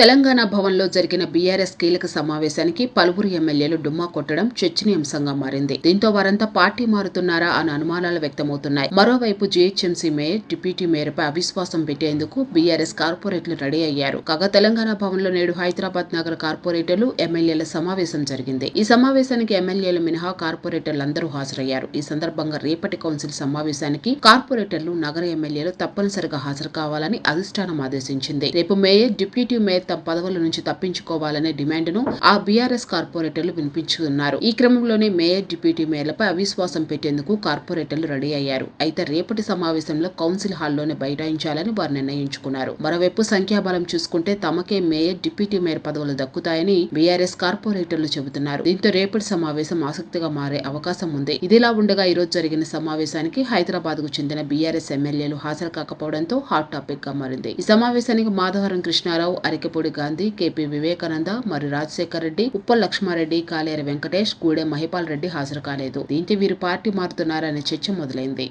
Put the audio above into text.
తెలంగాణ భవన్లో జరిగిన బీఆర్ఎస్ కీలక సమావేశానికి పలువురు ఎమ్మెల్యేలు డుమ్మా కొట్టడం చర్చనీయాంశంగా మారింది. దీంతో వారంతా పార్టీ మారుతున్నారా అన్న అనుమానాలు వ్యక్తమవుతున్నాయి. మరోవైపు జీహెచ్ఎంసీ మేయర్ డిప్యూటీ మేయర్పై అవిశ్వాసం పెట్టేందుకు బీఆర్ఎస్ కార్పొరేట్లు రెడీ అయ్యారు. కాగా తెలంగాణ భవన్లో నేడు హైదరాబాద్ నగర కార్పొరేటర్లు ఎమ్మెల్యేల సమావేశం జరిగింది. ఈ సమావేశానికి ఎమ్మెల్యేలు మినహా కార్పొరేటర్లందరూ హాజరయ్యారు. ఈ సందర్భంగా రేపటి కౌన్సిల్ సమావేశానికి కార్పొరేటర్లు నగర ఎమ్మెల్యేలు తప్పనిసరిగా హాజరు కావాలని అధిష్టానం ఆదేశించింది. రేపు మేయర్ డిప్యూటీ మేయర్ తమ పదవుల నుంచి తప్పించుకోవాలనే డిమాండ్ను ఆ బీఆర్ఎస్ కార్పొరేటర్లు వినిపించుకున్నారు ఈ క్రమంలోనే మేయర్ డిప్యూటీ మేయర్లపై అవిశ్వాసం పెట్టేందుకు కార్పొరేటర్లు రెడీ అయ్యారు. అయితే రేపటి సమావేశంలో కౌన్సిల్ హాల్లోనే బైఠాయించాలని వారు నిర్ణయించుకున్నారు. మరోవైపు సంఖ్యాబలం చూసుకుంటే తమకే మేయర్ డిప్యూటీ మేయర్ పదవులు దక్కుతాయని బీఆర్ఎస్ కార్పొరేటర్లు చెబుతున్నారు. దీంతో రేపటి సమావేశం ఆసక్తిగా మారే అవకాశం ఉంది. ఇదిలా ఉండగా ఈ రోజు జరిగిన సమావేశానికి హైదరాబాద్కు చెందిన బీఆర్ఎస్ ఎమ్మెల్యేలు హాజరు కాకపోవడంతో హాట్ టాపిక్గా మారింది. ఈ సమావేశానికి మాధవరం కృష్ణారావు అరికెపూడి గాంధీ కేపీ వివేకానంద మరి రాజశేఖర్ రెడ్డి ఉప్పల్ లక్ష్మారెడ్డి కాలేరు వెంకటేష్ గూడెం మహిపాల్ రెడ్డి హాజరు కాలేదు దీంతో వీరు పార్టీ మారుతున్నారనే చర్చ మొదలైంది.